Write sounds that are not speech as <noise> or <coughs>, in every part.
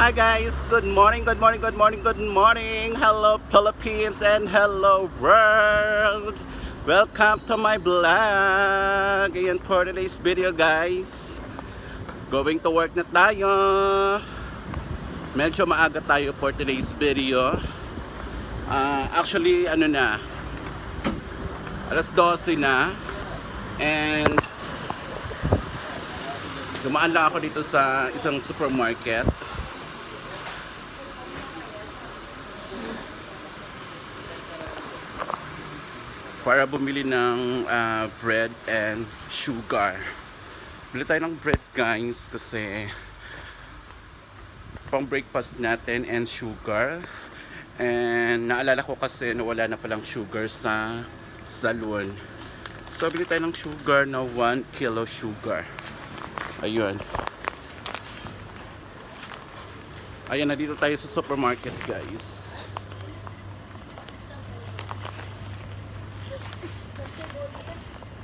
Hi guys, good morning, good morning, good morning, good morning. Hello Philippines and hello world. Welcome to my vlog. Ayan for today's video guys. Going to work na tayo. Medyo maaga tayo for today's video. Ah, actually, ano na, alas 12 na. And dumaan lang ako dito sa isang supermarket. Para bumili ng ah, bread and sugar. Bili tayo ng bread guys kasi pang breakfast natin and sugar. And naalala ko kasi na wala na palang sugar sa salon. So bili tayo ng sugar na 1 kilo sugar. Ayun. Ayan, na dito tayo sa supermarket guys.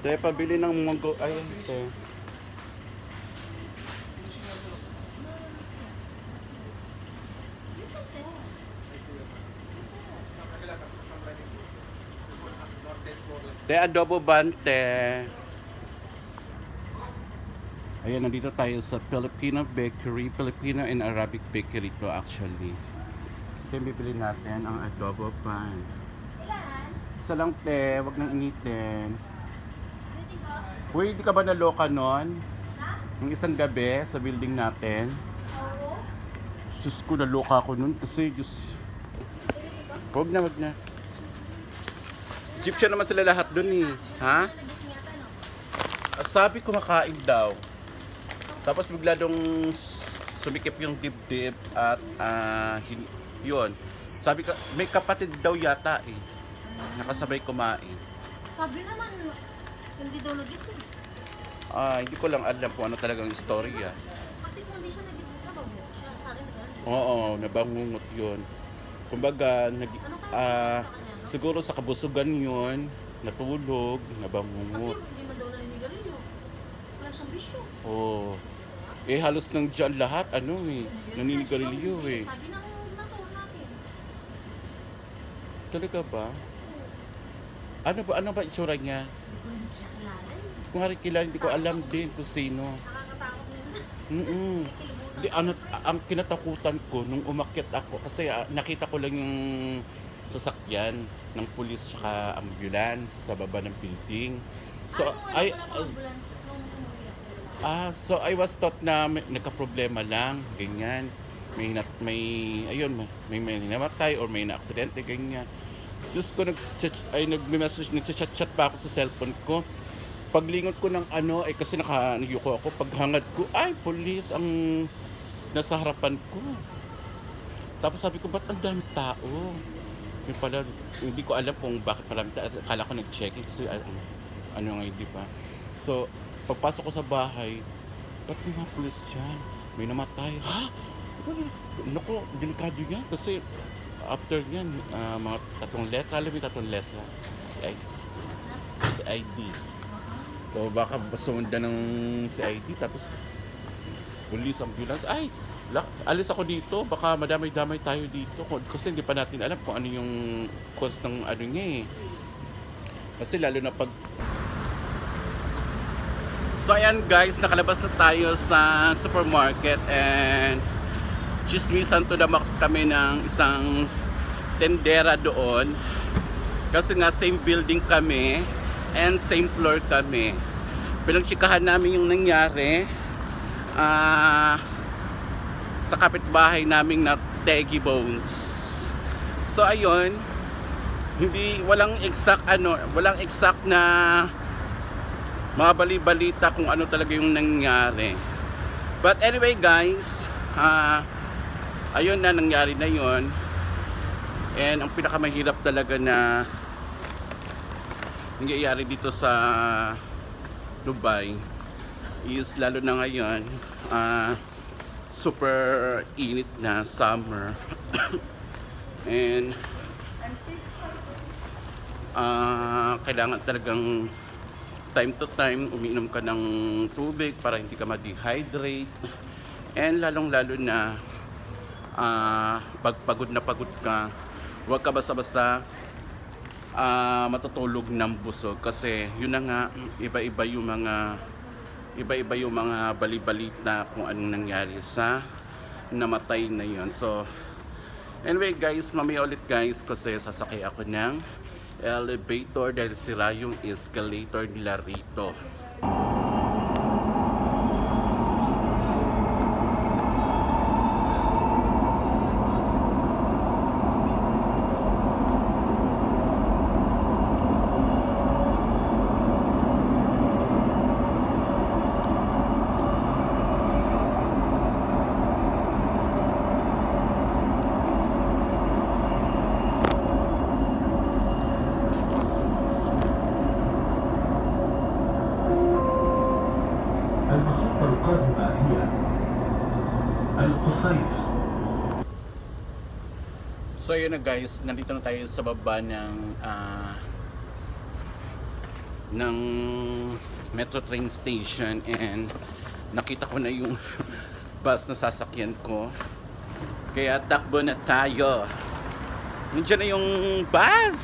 Te, pabili ng munggo. Ayun, te. Te, adobo bante. Ayan, nandito tayo sa Filipino Bakery. Filipino and Arabic Bakery to actually. Ito yung bibili natin, ang adobo ban. Isa lang te, wag nang initin. Uy, hindi ka ba naloka nun? Yung isang gabi sa building natin. Diyos ko, naloka ako nun kasi Diyos... Huwag na, wag na. Egyptian naman sila lahat dun eh. Ha? Sabi ko makain daw. Tapos bigla dong sumikip yung dibdib at hin- yun. Sabi ka, may kapatid daw yata eh. Nakasabay kumain. Sabi naman, hindi daw nagising. Ah, hindi ko lang alam kung ano talagang istorya. Kasi kung hindi siya nagising, nabago siya. Sa atin, ganun. Oo, nabangungot yun. Kumbaga, nag, Ano kaya ah, sa kanya? siguro sa kabusugan yun, natulog, Kasi nabangungot. hindi man daw naninigarilyo. Wala siyang bisyo. Oo. Eh, halos nang dyan lahat, ano eh, naninigarilyo eh. Sabi ng natuwa natin. Talaga ba? Ano ba, ano ba itsura niya? Kung hari kilala, hindi ko alam din kung sino. Nakakatakot minsan. Mm Di, ano, ang kinatakutan ko nung umakyat ako, kasi ah, nakita ko lang yung sasakyan ng pulis tsaka ambulance sa baba ng building. So, Ano, ako. ah, so I was thought na may, nagka-problema lang, ganyan. May, nat, may, ayun, may, may namatay or may na-aksidente, ganyan. Diyos ko, nag, ay, nag-message, nag-chat-chat pa ako sa cellphone ko. Paglingon ko ng ano, eh kasi naka, nagyuko ako, paghangad ko, ay, police ang nasa harapan ko. Tapos sabi ko, ba't ang dami tao? Yung pala, hindi ko alam kung bakit tao. Akala ko nag-checking kasi ano, ano nga, di ba? So, pagpasok ko sa bahay, ba't may mga police dyan? May namatay. Ha? Naku, delikado yan. Kasi after yan, ah, mga tatlong letra, alam mo tatlong letra? Si ID. Si ID. So, baka sumundan ng si ID, tapos police, ambulance, ay, alis ako dito, baka madamay-damay tayo dito kasi hindi pa natin alam kung ano yung cause ng ano niya eh. Kasi lalo na pag So ayan guys, nakalabas na tayo sa supermarket and chismisan to the max kami ng isang tendera doon. Kasi nga same building kami and same floor kami. Pinagtsikahan namin yung nangyari ah sa kapitbahay naming na Teggy Bones. So ayun, hindi walang exact ano, walang exact na mga bali-balita kung ano talaga yung nangyari. But anyway guys, ah ayun na nangyari na yon. And ang pinakamahirap talaga na nangyayari dito sa Dubai is lalo na ngayon ah super init na summer <coughs> and ah kailangan talagang time to time umiinom ka ng tubig para hindi ka ma-dehydrate and lalong lalo na ah, pag pagod na pagod ka, huwag ka basta-basta ah, matutulog ng busog kasi yun na nga iba-iba yung mga iba-iba yung mga bali-balita kung anong nangyari sa namatay na yun. So, anyway guys, mamaya ulit guys kasi sasakay ako ng elevator dahil sira yung escalator nila rito. So yun na guys, nandito na tayo sa baba ng ah, ng metro train station and nakita ko na yung <laughs> bus na sasakyan ko. Kaya takbo na tayo. Nandiyan na yung bus.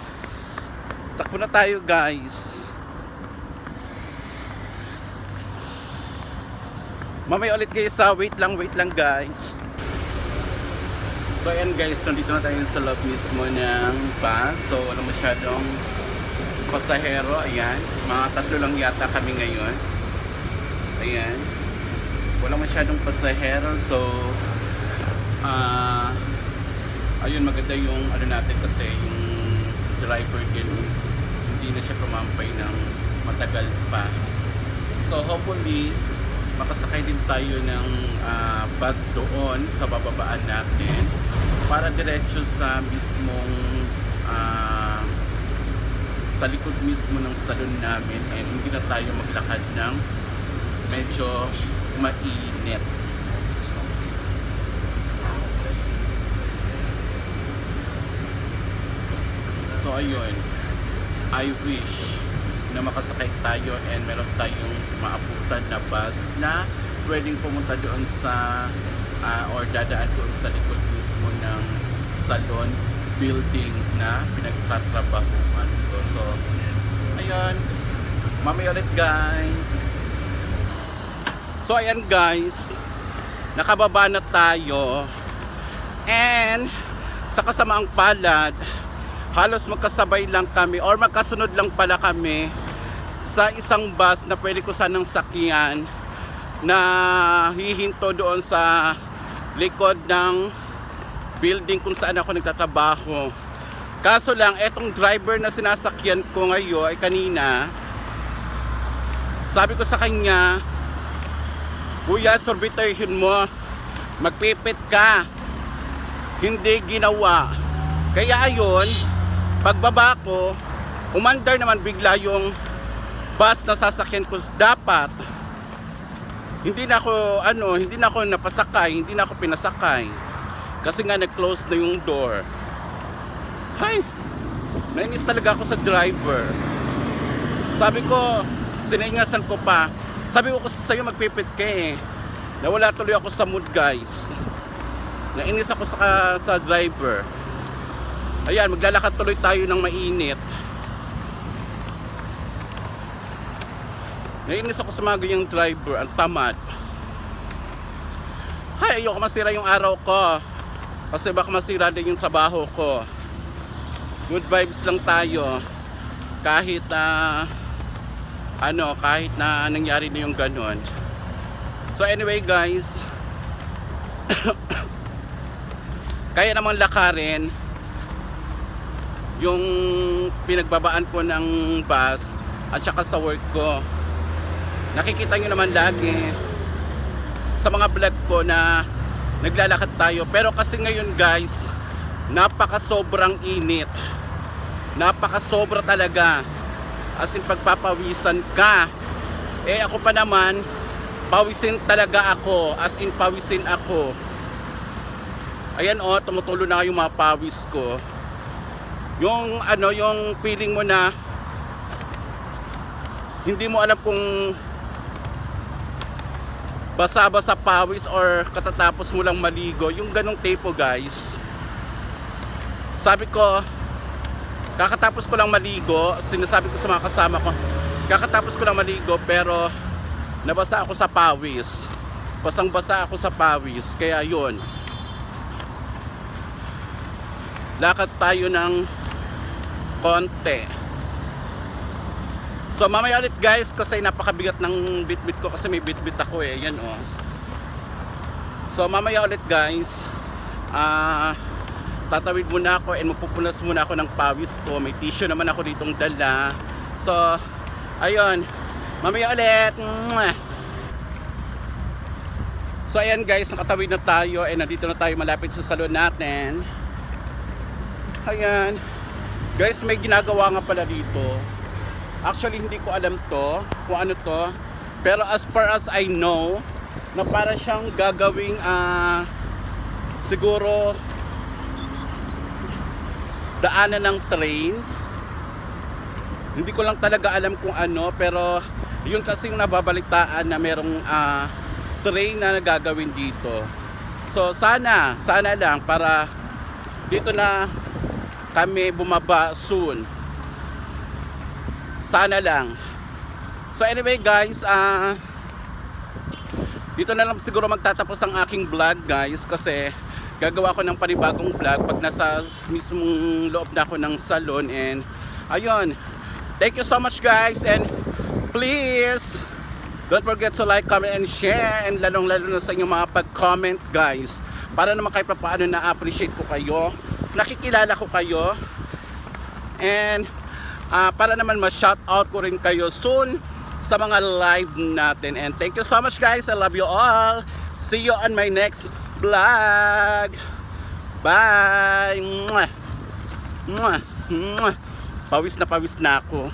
Takbo na tayo guys. Mamaya ulit guys ha. Wait lang, wait lang guys. So ayan guys, nandito na tayo sa loob mismo ng bus. So wala masyadong pasahero. Ayan, mga tatlo lang yata kami ngayon. Ayan. Wala masyadong pasahero. So, ah, ayun maganda yung ano natin kasi yung driver din is hindi na siya kumampay ng matagal pa. So hopefully, makasakay din tayo ng ah, bus doon sa bababaan natin para diretso sa mismong ah, sa likod mismo ng salon namin and hindi na tayo maglakad ng medyo mainit. So ayun, I wish na makasakay tayo and meron tayong maabutan na bus na pwedeng pumunta doon sa ah, or dadaan doon sa likod mismo ng salon building na pinagtatrabahuan ko. So, ayun. Mamaya ulit guys. So, ayan guys. Nakababa na tayo. And, sa kasamaang palad, halos magkasabay lang kami or magkasunod lang pala kami sa isang bus na pwede ko sanang sakyan na hihinto doon sa likod ng building kung saan ako nagtatrabaho. Kaso lang, etong driver na sinasakyan ko ngayon ay kanina, sabi ko sa kanya, Kuya, sorbitahin mo, magpipit ka. Hindi ginawa. Kaya ayon, pagbaba ko, umandar naman bigla yung bus na sasakyan ko dapat. Hindi na ako ano, hindi na ako napasakay, hindi na ako pinasakay. Kasi nga nag-close na yung door. Hay! Nainis talaga ako sa driver. Sabi ko, siningasan ko pa. Sabi ko kasi sa'yo magpipit ka eh. Nawala tuloy ako sa mood guys. Nainis ako sa, sa driver. Ayan, maglalakad tuloy tayo ng mainit. Nainis ako sa mga ganyang driver, ang tamad. Hay, ayoko masira yung araw ko. Kasi baka masira din yung trabaho ko. Good vibes lang tayo. Kahit na ano, kahit na nangyari na yung ganon. So anyway guys, <coughs> kaya namang lakarin yung pinagbabaan ko ng bus at saka sa work ko. Nakikita nyo naman lagi sa mga vlog ko na naglalakad tayo. Pero kasi ngayon guys, napaka sobrang init. Napaka sobra talaga. As in pagpapawisan ka. Eh ako pa naman, pawisin talaga ako. As in pawisin ako. Ayan oh, tumutulo na yung mga pawis ko. Yung ano, yung feeling mo na hindi mo alam kung basa-basa pawis or katatapos mo lang maligo, yung ganong tipo guys. Sabi ko, kakatapos ko lang maligo, sinasabi ko sa mga kasama ko, kakatapos ko lang maligo pero nabasa ako sa pawis. Basang-basa ako sa pawis, kaya yun. Lakad tayo ng konti. So mamaya ulit guys kasi napakabigat ng bitbit ko kasi may bitbit ako eh. Yan oh. So mamaya ulit guys. Ah tatawid muna ako and magpupunas muna ako ng pawis ko. May tissue naman ako ditong dala. So ayun. Mamaya ulit. So ayan guys, nakatawid na tayo and nandito na tayo malapit sa salon natin. Ayan. Guys, may ginagawa nga pala dito. Actually, hindi ko alam to, kung ano to. Pero as far as I know, na para siyang gagawing ah siguro daanan ng train. Hindi ko lang talaga alam kung ano, pero yun kasi yung nababalitaan na merong ah, train na gagawin dito. So sana, sana lang para dito na kami bumaba soon. Sana lang. So anyway guys, ah dito na lang siguro magtatapos ang aking vlog guys kasi gagawa ko ng panibagong vlog pag nasa mismong loob na ako ng salon and ayun. Thank you so much guys and please don't forget to like, comment and share and lalong lalo na sa inyong mga pag-comment guys para naman kahit pa paano na-appreciate ko kayo nakikilala ko kayo and ah, para naman ma-shout out ko rin kayo soon sa mga live natin and thank you so much guys I love you all see you on my next vlog bye Mwah! Mwah! Mwah! pawis na pawis na ako